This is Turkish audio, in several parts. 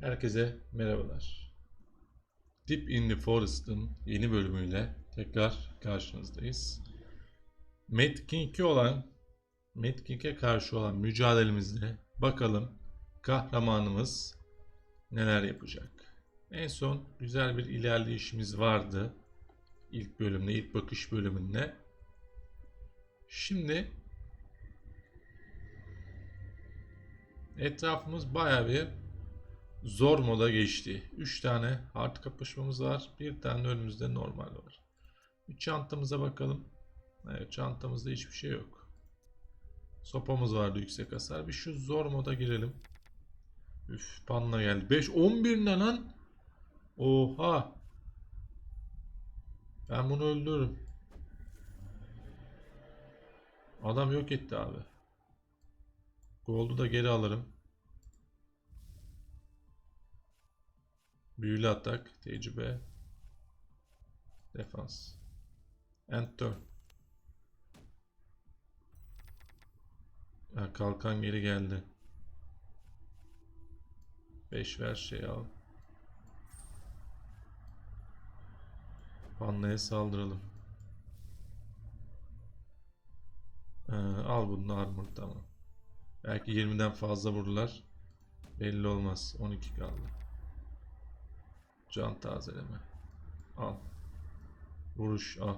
Herkese merhabalar. Deep in the Forest'ın yeni bölümüyle tekrar karşınızdayız. Mad King 2 olan Mad King'e karşı olan mücadelemizde bakalım kahramanımız neler yapacak. En son güzel bir ilerleyişimiz vardı. İlk bölümde, ilk bakış bölümünde. Şimdi etrafımız bayağı bir zor moda geçti. 3 tane hard kapışmamız var. Bir tane de önümüzde normal var. Bir çantamıza bakalım. Evet çantamızda hiçbir şey yok. Sopamız vardı yüksek hasar. Bir şu zor moda girelim. Üf panla geldi. 5 11 ne lan? Oha. Ben bunu öldürürüm. Adam yok etti abi. Gold'u da geri alırım. Büyülü atak, tecrübe, defans. End turn. Ha, kalkan geri geldi. 5 ver şey al. Panda'ya saldıralım. Ee, al bunu armor tamam. Belki 20'den fazla vururlar. Belli olmaz. 12 kaldı. Can tazeleme. Al. Vuruş al.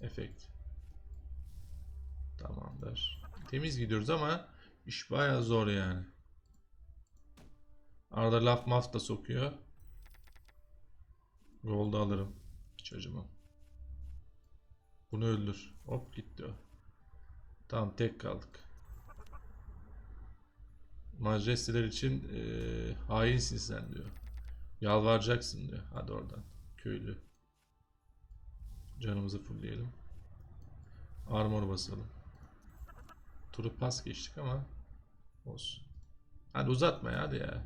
Efekt. Tamamdır. Temiz gidiyoruz ama iş bayağı zor yani. Arada laf maf da sokuyor. Gold alırım. Hiç acımam. Bunu öldür. Hop gitti o. Tamam tek kaldık. Majesteler için e, hainsin sen diyor. Yalvaracaksın diyor. Hadi oradan. Köylü. Canımızı fullleyelim. Armor basalım. Turu pas geçtik ama olsun. Hadi uzatma ya hadi ya.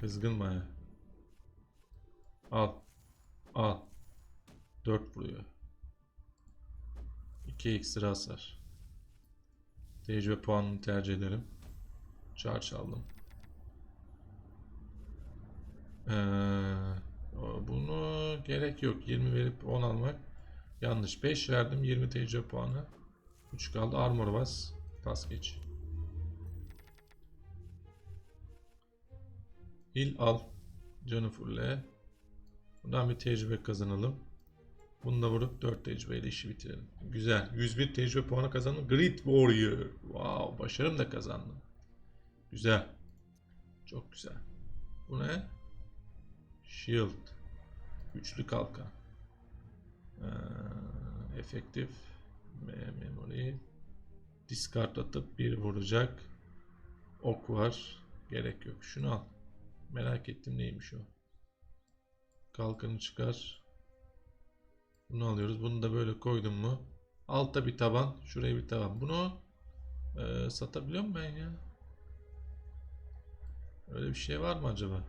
Kızgın baya. Al. Al. 4 vuruyor. 2 ekstra hasar. Tecrübe puanını tercih ederim. Charge aldım. Ee, bunu gerek yok. 20 verip 10 almak yanlış. 5 verdim 20 tecrübe puanı. 3 kaldı. Armor bas. Pas geç. Heal al. Canı fulle. Buradan bir tecrübe kazanalım. Bunu da vurup 4 tecrübeyle işi bitirelim. Güzel. 101 tecrübe puanı kazandım. Great Warrior. Wow. Başarım da kazandım. Güzel. Çok güzel. Bu ne? Shield. Güçlü kalkan. Ee, efektif. Me- Memory. Discard atıp bir vuracak. Ok var. Gerek yok. Şunu al. Merak ettim neymiş o. Kalkanı çıkar. Bunu alıyoruz. Bunu da böyle koydum mu? Altta bir taban. Şuraya bir taban. Bunu e, satabiliyor muyum ben ya? Öyle bir şey var mı acaba?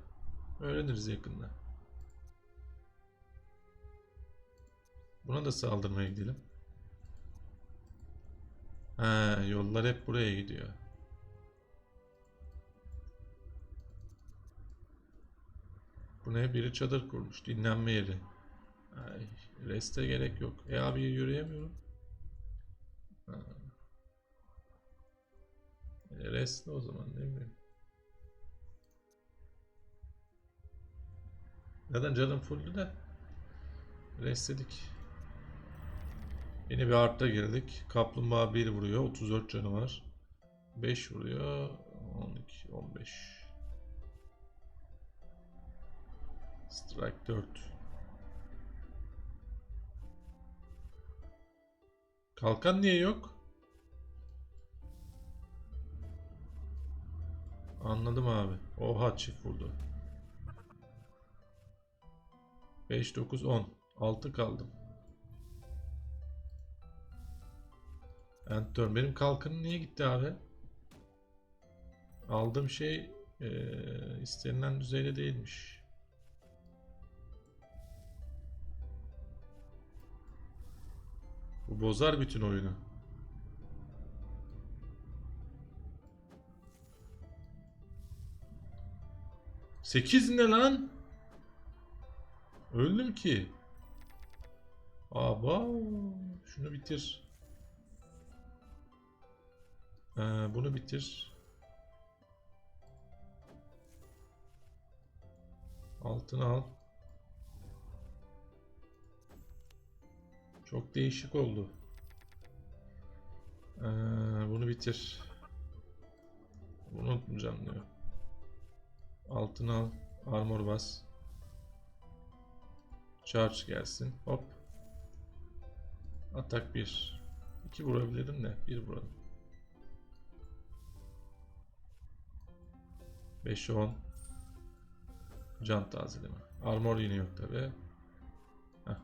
Öğreniriz yakında. Buna da saldırmaya gidelim. Ha, yollar hep buraya gidiyor. Bu ne? Biri çadır kurmuş. Dinlenme yeri. Ay, reste gerek yok. E abi yürüyemiyorum. Ha. E, rest o zaman ne bileyim. Neden canım fulldü de restledik. Yeni bir artta girdik. Kaplumbağa 1 vuruyor. 34 canı var. 5 vuruyor. 12, 15. Strike 4. Kalkan niye yok? Anladım abi. Oha çift vurdu. 5, 9, 10. 6 kaldım. Enter. Benim kalkanım niye gitti abi? Aldığım şey eee, istenilen düzeyde değilmiş. Bu bozar bütün oyunu. 8 ne lan? Öldüm ki. Aba şunu bitir. Ee, bunu bitir. Altını al. Çok değişik oldu. Ee, bunu bitir. Bunu unutmayacağım diyor. Altını al. Armor bas. Charge gelsin. Hop. Atak 1. 2 vurabilirim de 1 vuralım. 5 10. Can tazeleme. Armor yine yok tabi.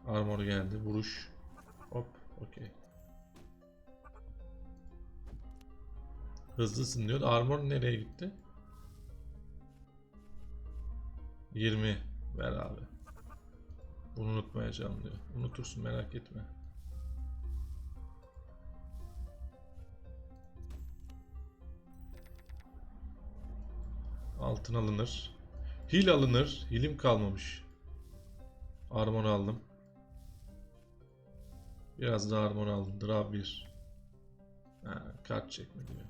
Armor geldi. Vuruş. Hop. Okey. Hızlısın diyor. Armor nereye gitti? 20 ver abi. Bunu unutmayacağım diyor. Unutursun merak etme. Altın alınır. Hil alınır. Hilim kalmamış. Armor aldım. Biraz da armor aldım. Draw 1. Ha, kart çekme diyor.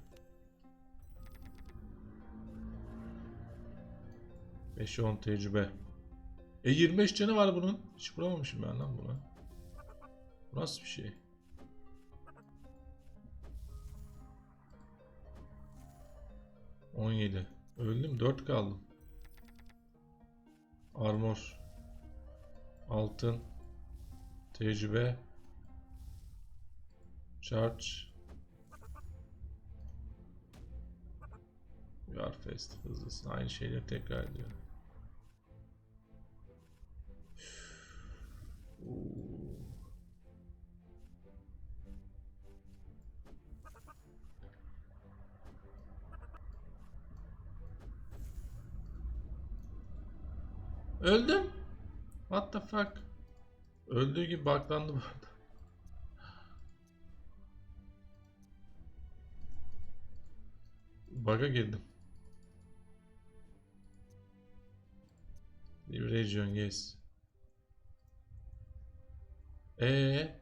5 10 tecrübe. E 25 canı var bunun. Hiç vuramamışım ben lan buna. Bu nasıl bir şey? On yedi. Öldüm. Dört kaldım. Armor. Altın. Tecrübe. Charge. Fast. Hızlısın. Aynı şeyleri tekrar ediyor. Öldüm. What the fuck? Öldüğü gibi baklandı bu arada. Bug'a girdim. Leave region yes. Ee,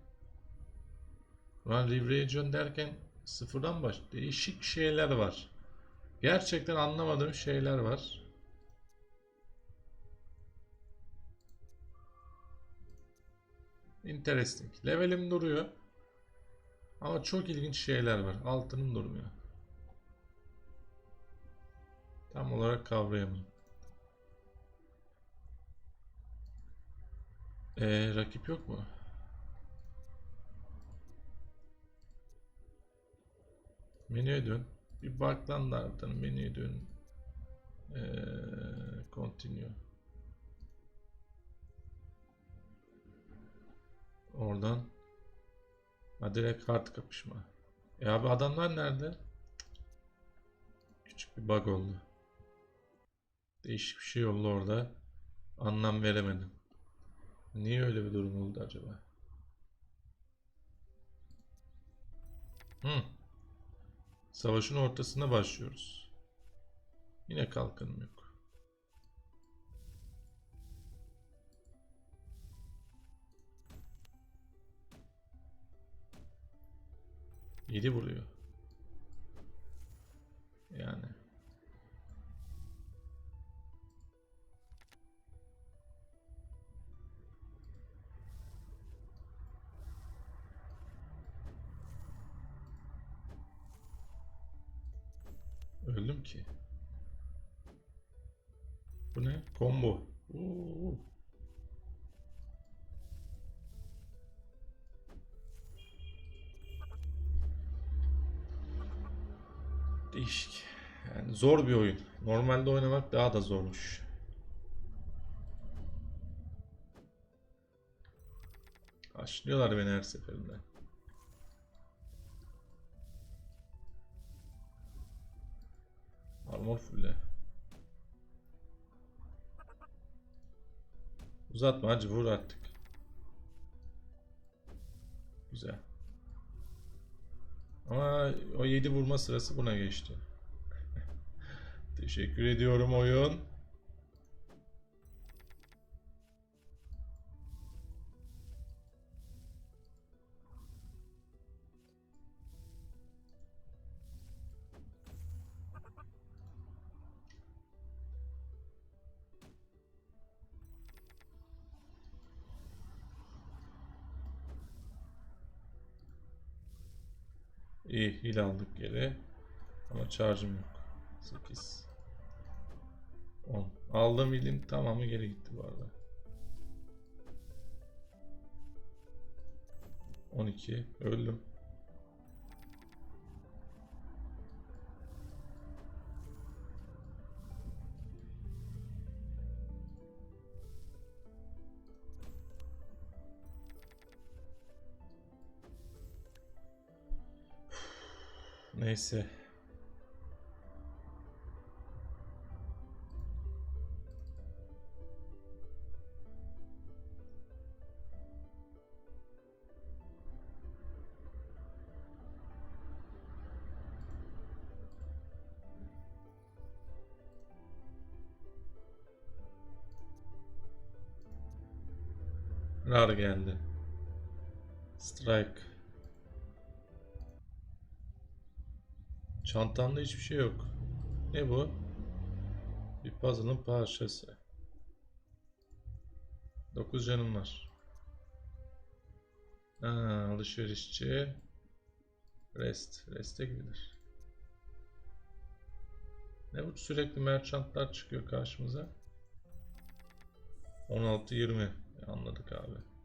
Lan Live Region derken sıfırdan baş değişik şeyler var. Gerçekten anlamadığım şeyler var. Interesting. Levelim duruyor. Ama çok ilginç şeyler var. Altınım durmuyor. Tam olarak kavrayamadım. Ee, rakip yok mu? Menüye dön. Bir bak lan nereden menüye dön. Ee, continue. Oradan. Ha direkt kart kapışma. E abi adamlar nerede? Küçük bir bug oldu. Değişik bir şey oldu orada. Anlam veremedim. Niye öyle bir durum oldu acaba? Hmm. Savaşın ortasına başlıyoruz. Yine kalkanım yok. Yedi vuruyor. Değişik. Yani zor bir oyun. Normalde oynamak daha da zormuş. Aşlıyorlar beni her seferinde. Armor fulle. Uzatma hacı vur artık. Güzel. Ama o 7 vurma sırası buna geçti. Teşekkür ediyorum oyun. İyi hile aldık geri. Ama charge'ım yok. 8 10 Aldığım hilin tamamı geri gitti bu arada. 12 öldüm. Neyse. Rar geldi. Strike. Çantamda hiçbir şey yok. Ne bu? Bir puzzle'ın parçası. 9 canım var. Ha, alışverişçi. Rest. Rest'e gidilir. Ne bu sürekli merchantlar çıkıyor karşımıza. 16-20. Anladık abi.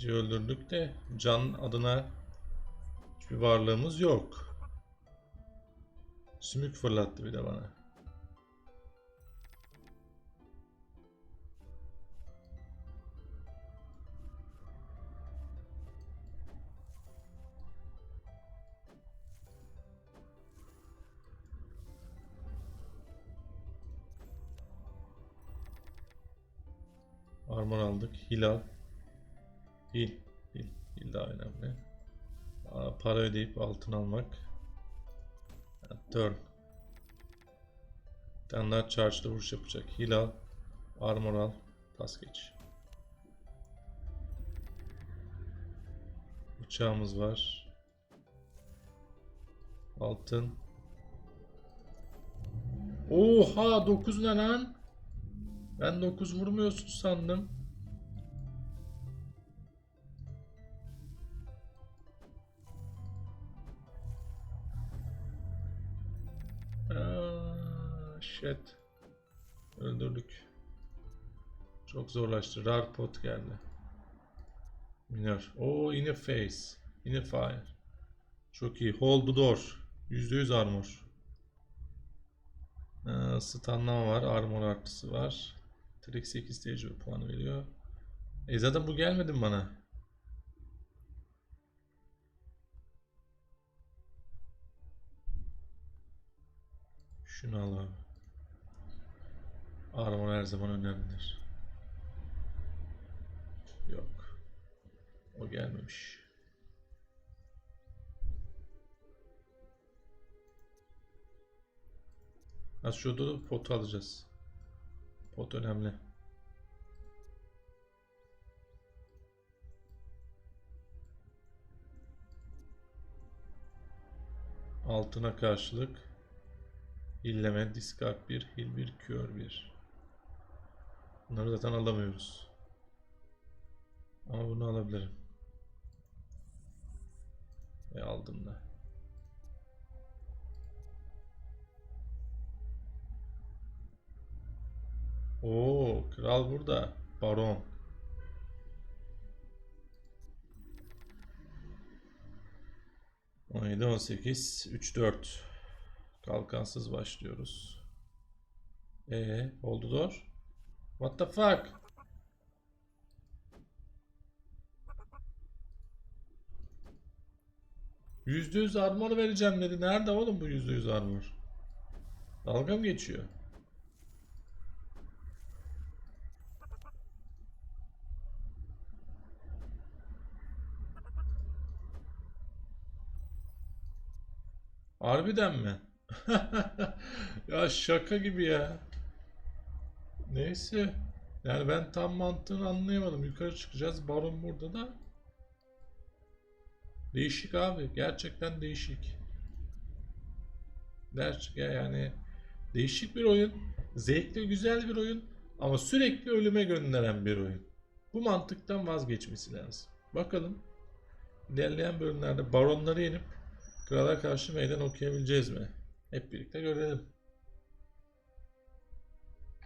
İyice öldürdük de can adına hiçbir varlığımız yok. Sümük fırlattı bir de bana. Armor aldık. Hilal. Hil. Hil. Hil daha önemli. Para ödeyip altın almak. Turn. Daha charge'da vuruş yapacak. Hilal. Armor al. Pas geç. Uçağımız var. Altın. Oha 9 ne lan? Ben 9 vurmuyorsun sandım. Shit. Öldürdük. Çok zorlaştı. Rar pot geldi. Minör. Oo yine face. Yine fire. Çok iyi. Hold the door. %100 armor. Ee, stunlama var. Armor artısı var. Direkt 8 tecrübe puanı veriyor. E zaten bu gelmedi mi bana? Şunu al. Armor her zaman önemlidir. Yok. O gelmemiş. Ha şurada da pot alacağız. Pot önemli. Altına karşılık hilleme, discard 1, heal 1, cure 1. Bunları zaten alamıyoruz. Ama bunu alabilirim. Ve aldım da. Oo, kral burada. Baron. On yedi, on sekiz, üç, dört. Kalkansız başlıyoruz. Ee, oldu door. What the fuck? Yüzde yüz armor vereceğim dedi. Nerede oğlum bu yüzde yüz armor? Dalga mı geçiyor? Harbiden mi? ya şaka gibi ya. Neyse. Yani ben tam mantığını anlayamadım. Yukarı çıkacağız. Baron burada da. Değişik abi. Gerçekten değişik. Gerçek yani değişik bir oyun. Zevkli, güzel bir oyun. Ama sürekli ölüme gönderen bir oyun. Bu mantıktan vazgeçmesi lazım. Bakalım. İlerleyen bölümlerde baronları yenip krala karşı meydan okuyabileceğiz mi? Hep birlikte görelim.